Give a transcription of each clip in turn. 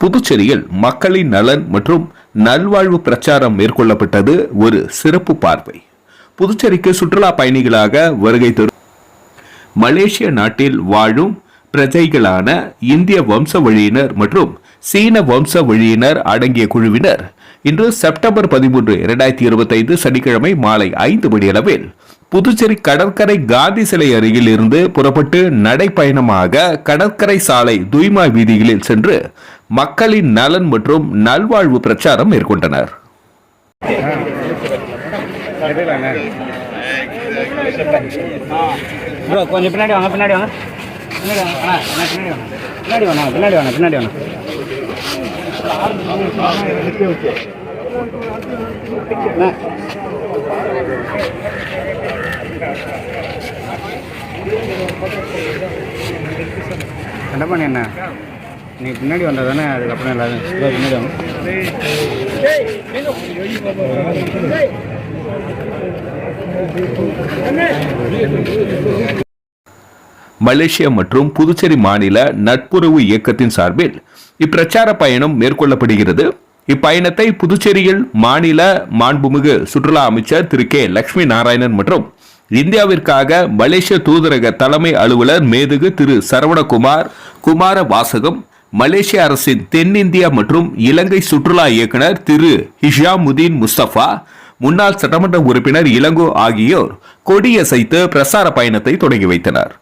புதுச்சேரியில் மக்களின் நலன் மற்றும் நல்வாழ்வு பிரச்சாரம் மேற்கொள்ளப்பட்டது ஒரு சிறப்பு பார்வை. புதுச்சேரிக்கு சுற்றுலா பயணிகளாக வருகை தரும் மலேசிய நாட்டில் வாழும் பிரஜைகளான இந்திய வம்ச வழியினர் மற்றும் சீன வம்ச வழியினர் அடங்கிய குழுவினர் இன்று செப்டம்பர் பதிமூன்று இரண்டாயிரத்தி இருபத்தைந்து சனிக்கிழமை மாலை ஐந்து மணியளவில் புதுச்சேரி கடற்கரை காந்தி சிலை அருகில் இருந்து புறப்பட்டு நடைப்பயணமாக கடற்கரை சாலை தூய்மா வீதிகளில் சென்று மக்களின் நலன் மற்றும் நல்வாழ்வு பிரச்சாரம் மேற்கொண்டனர். கொஞ்சம் பின்னாடி வாங்க பின்னாடி வாங்க. பின்னாடி வாங்க பின்னாடி வாங்க. பின்னாடி வாங்க பின்னாடி வாங்க என்ன பண்ண என்ன நீ பின்னாடி வந்தால் தானே அதுக்கப்புறம் எல்லாரும் பின்னாடி வாங்க. மலேசியா மற்றும் புதுச்சேரி மாநில நட்புறவு இயக்கத்தின் சார்பில் இப்பிரச்சார பயணம் மேற்கொள்ளப்படுகிறது. இப்பயணத்தை புதுச்சேரியில் மாநில மாண்புமிகு சுற்றுலா அமைச்சர் திரு கே லட்சுமி நாராயணன் மற்றும் இந்தியாவிற்காக மலேசிய தூதரக தலைமை அலுவலர் மேதுகு திரு சரவணகுமார் குமார வாசகம் மலேசிய அரசின் தென்னிந்தியா மற்றும் இலங்கை சுற்றுலா இயக்குனர் திரு ஹிஷாமுதீன் முஸ்தபா முன்னாள் சட்டமன்ற உறுப்பினர் இளங்கோ ஆகியோர் கொடியசைத்து பிரசார பயணத்தை தொடங்கி வைத்தனர்.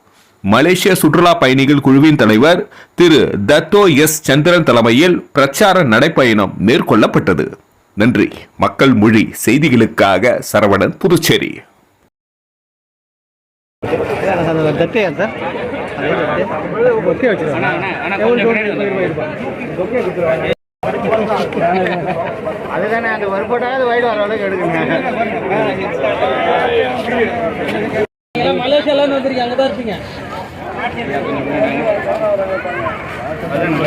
மலேசிய சுற்றுலா பயணிகள் குழுவின் தலைவர் திரு தத்தோ எஸ் சந்திரன் தலைமையில் பிரச்சார நடைப்பயணம் மேற்கொள்ளப்பட்டது. நன்றி. மக்கள் மொழி செய்திகளுக்காக சரவணன் புதுச்சேரி. தத்தையா சார் அதுதானே அந்த ஒரு போட்டாவது வயிடு வர அளவுக்கு எடுக்குங்க. மலேசியால வந்துருக்கீங்க அங்கதான் இருப்பீங்க. அதான் bro